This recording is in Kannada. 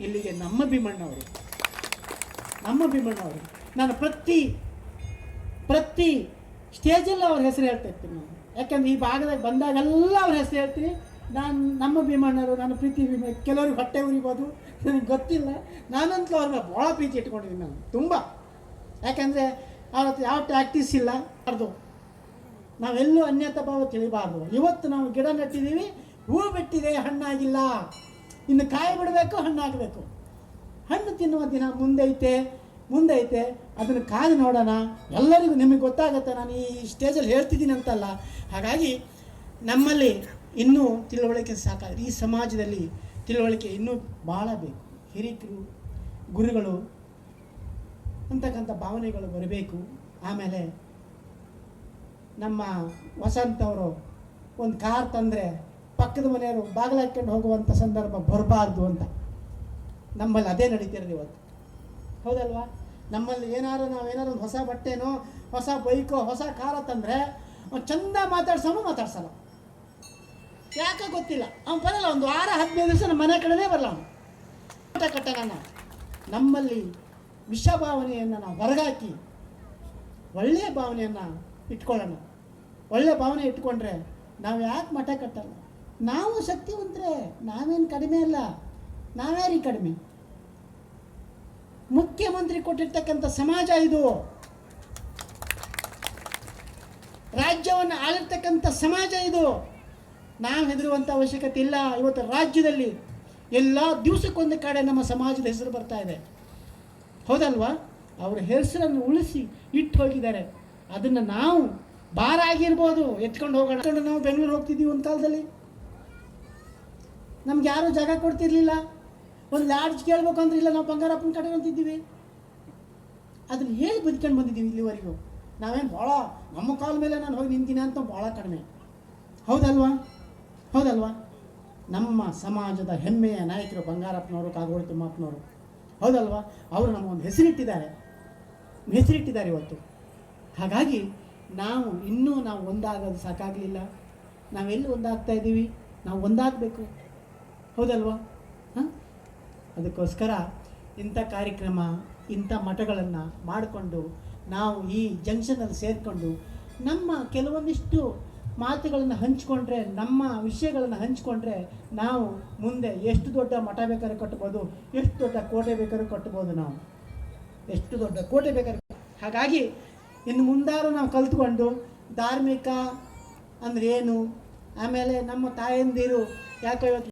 ಇಲ್ಲಿಗೆ ನಮ್ಮ ಭೀಮಣ್ಣವರು. ನಮ್ಮ ಭೀಮಣ್ಣವರು. ನಾನು ಪ್ರತಿ ಪ್ರತಿ ಸ್ಟೇಜಲ್ಲಿ ಅವ್ರ ಹೆಸರು ಹೇಳ್ತಾ ಇರ್ತೀನಿ ನಾನು. ಯಾಕಂದ್ರೆ ಈ ಭಾಗದಾಗ ಬಂದಾಗೆಲ್ಲ ಅವ್ರ ಹೆಸರು ಹೇಳ್ತೀನಿ. ನಾನು, ನಮ್ಮ ಭೀಮಣ್ಣರು, ನನ್ನ ಪ್ರೀತಿ ಭೀಮ ಕೆಲವ್ರಿಗೆ ಹೊಟ್ಟೆ ಉರಿಬೋದು. ನನಗೆ ಗೊತ್ತಿಲ್ಲ. ನಾನಂತೂ ಅವ್ರ ಮೇಲೆ ಭಾಳ ಪ್ರೀತಿ ಇಟ್ಕೊಂಡಿದ್ದೀನಿ ನಾನು. ತುಂಬ. ಯಾಕಂದರೆ ಅವ್ರ ಹತ್ರ ಯಾವ ಪ್ರಾಕ್ಟೀಸ್ ಇಲ್ಲ. ಅರ್ದು. ನಾವೆಲ್ಲೂ ಅನ್ಯತಾ ಭಾವ ತಿಳಿಬಾರ್ದು. ಇವತ್ತು ನಾವು ಗಿಡ ನೆಟ್ಟಿದ್ದೀವಿ. ಹೂ ಬಿಟ್ಟಿದೆ, ಹಣ್ಣಾಗಿಲ್ಲ. ಇನ್ನು ಕಾಯಿ ಬಿಡಬೇಕು ಹಣ್ಣಾಗಬೇಕು ಹಣ್ಣು ತಿನ್ನುವ ದಿನ ಮುಂದೈತೆ ಮುಂದೈತೆ. ಅದನ್ನು ಕಾದು ನೋಡೋಣ. ಎಲ್ಲರಿಗೂ ನಿಮಗೆ ಗೊತ್ತಾಗುತ್ತೆ, ನಾನು ಈ ಸ್ಟೇಜಲ್ಲಿ ಹೇಳ್ತಿದ್ದೀನಿ ಅಂತಲ್ಲ. ಹಾಗಾಗಿ ನಮ್ಮಲ್ಲಿ ಇನ್ನೂ ತಿಳುವಳಿಕೆ ಸಾಕಾಗಿದೆ. ಈ ಸಮಾಜದಲ್ಲಿ ತಿಳುವಳಿಕೆ ಇನ್ನೂ ಭಾಳ ಬೇಕು. ಹಿರಿಕರು, ಗುರುಗಳು, ಅಂತಕ್ಕಂಥ ಭಾವನೆಗಳು ಬರಬೇಕು. ಆಮೇಲೆ ನಮ್ಮ ವಸಂತವರು ಒಂದು ಕಾರ್ ತಂದರೆ ಪಕ್ಕದ ಮನೆಯವರು ಬಾಗಿಲು ಹಾಕ್ಕೊಂಡು ಹೋಗುವಂಥ ಸಂದರ್ಭ ಬರಬಾರ್ದು ಅಂತ. ನಮ್ಮಲ್ಲಿ ಅದೇ ನಡೀತಿರೋದು ಇವತ್ತು. ಹೌದಲ್ವಾ? ನಮ್ಮಲ್ಲಿ ಏನಾರು ನಾವು ಏನಾರು ಒಂದು ಹೊಸ ಬಟ್ಟೆನೋ, ಹೊಸ ಬೈಕೋ, ಹೊಸ ಕಾರ ತಂದರೆ ಅವ್ನು ಚಂದ ಮಾತಾಡ್ಸೋನು ಮಾತಾಡ್ಸಲ್ಲ. ಯಾಕೆ ಗೊತ್ತಿಲ್ಲ? ಅವ್ನು ಬರಲ್ಲ, ಒಂದು ವಾರ, ಹದಿನೈದು ದಿವಸ ನಮ್ಮ ಮನೆ ಕಡೆನೇ ಬರಲ್ಲ ಅವನು. ಊಟ ಕಟ್ಟೋಣ ನಮ್ಮಲ್ಲಿ ವಿಷ ಭಾವನೆಯನ್ನು ನಾವು ಹೊರಗಾಕಿ ಒಳ್ಳೆಯ ಭಾವನೆಯನ್ನು ಇಟ್ಕೊಳ್ಳೋಣ. ಒಳ್ಳೆಯ ಭಾವನೆ ಇಟ್ಕೊಂಡ್ರೆ ನಾವು ಯಾಕೆ ಮಠ ಕಟ್ಟಲ್ಲ? ನಾವು ಶಕ್ತಿವಂತರೇ ನಾವೇನು ಕಡಿಮೆ ಅಲ್ಲ, ನಾವ್ಯಾರಿ ಕಡಿಮೆ? ಮುಖ್ಯಮಂತ್ರಿ ಕೊಟ್ಟಿರ್ತಕ್ಕಂಥ ಸಮಾಜ ಇದು. ರಾಜ್ಯವನ್ನು ಆಳಿರ್ತಕ್ಕಂಥ ಸಮಾಜ ಇದು. ನಾವು ಹೆದರುವಂಥ ಅವಶ್ಯಕತೆ ಇಲ್ಲ, ಇವತ್ತು ರಾಜ್ಯದಲ್ಲಿ ಎಲ್ಲ ದಿವಸಕ್ಕೊಂದು ಕಡೆ ನಮ್ಮ ಸಮಾಜದ ಹೆಸರು ಬರ್ತಾ ಇದೆ. ಹೌದಲ್ವಾ? ಅವರ ಹೆಸರನ್ನು ಉಳಿಸಿ ಇಟ್ಟು ಹೋಗಿದ್ದಾರೆ. ಅದನ್ನು ನಾವು ಭಾರ ಆಗಿರ್ಬೋದು. ಎತ್ಕೊಂಡು ಹೋಗೋಣ. ನಾವು ಬೆಂಗಳೂರು ಹೋಗ್ತಿದ್ದೀವಿ ಒಂದು ಕಾಲದಲ್ಲಿ. ನಮ್ಗೆ ಯಾರೂ ಜಾಗ ಕೊಡ್ತಿರ್ಲಿಲ್ಲ. ಒಂದು ಲಾಡ್ಜ್ ಕೇಳ್ಬೇಕು ಅಂದ್ರೆ ಇಲ್ಲ, ನಾವು ಬಂಗಾರಪ್ಪನ ಕಡೆ ಅಂತಿದ್ದೀವಿ. ಅದನ್ನು ಹೇಗೆ ಬದುಕೊಂಡು ಬಂದಿದ್ದೀವಿ ಇಲ್ಲಿವರೆಗೂ. ನಾವೇನು ಭಾಳ, ನಮ್ಮ ಕಾಲ ಮೇಲೆ ನಾನು ಹೋಗಿ ನಿಂತೀನಿ ಅಂತ ಭಾಳ ಕಡಿಮೆ. ಹೌದಲ್ವಾ? ಹೌದಲ್ವಾ? ನಮ್ಮ ಸಮಾಜದ ಹೆಮ್ಮೆಯ ನಾಯಕರು ಬಂಗಾರಪ್ಪನವರು, ಕಾಗೋಡು ತಿಮ್ಮಪ್ಪನವರು. ಹೌದಲ್ವಾ? ಅವರು ನಮಗೊಂದು ಹೆಸರಿಟ್ಟಿದ್ದಾರೆ. ಹೆಸರಿಟ್ಟಿದ್ದಾರೆ ಇವತ್ತು. ಹಾಗಾಗಿ ನಾವು ಇನ್ನೂ ನಾವು ಒಂದಾಗೋದು ಸಾಕಾಗಲಿಲ್ಲ. ನಾವೆಲ್ಲಿ ಒಂದಾಗ್ತಾ ಇದ್ದೀವಿ ನಾವು ಒಂದಾಗಬೇಕು. ಹೌದಲ್ವಾ? ಹಾಂ? ಅದಕ್ಕೋಸ್ಕರ ಇಂಥ ಕಾರ್ಯಕ್ರಮ ಇಂಥ ಮಠಗಳನ್ನು ಮಾಡಿಕೊಂಡು ನಾವು ಈ ಜಂಕ್ಷನಲ್ಲಿ ಸೇರಿಕೊಂಡು ನಮ್ಮ ಕೆಲವೊಂದಿಷ್ಟು ಮಾತುಗಳನ್ನು ಹಂಚಿಕೊಂಡ್ರೆ ನಮ್ಮ ವಿಷಯಗಳನ್ನು ಹಂಚಿಕೊಂಡ್ರೆ ನಾವು ಮುಂದೆ ಎಷ್ಟು ದೊಡ್ಡ ಮಠ ಬೇಕಾದ್ರೆ ಕಟ್ಬೋದು ಎಷ್ಟು ದೊಡ್ಡ ಕೋಟೆ ಬೇಕಾದ್ರೂ ಕಟ್ಬೋದು ನಾವು. ಎಷ್ಟು ದೊಡ್ಡ ಕೋಟೆ ಬೇಕಾದ್ರೆ ಹಾಗಾಗಿ ಇನ್ನು ಮುಂದಾರು ನಾವು ಕಲ್ತ್ಕೊಂಡು ಧಾರ್ಮಿಕ ಅಂದ್ರೆ ಏನು? ಆಮೇಲೆ ನಮ್ಮ ತಾಯಂದಿರು ಯಾಕೋ ಇವತ್ತು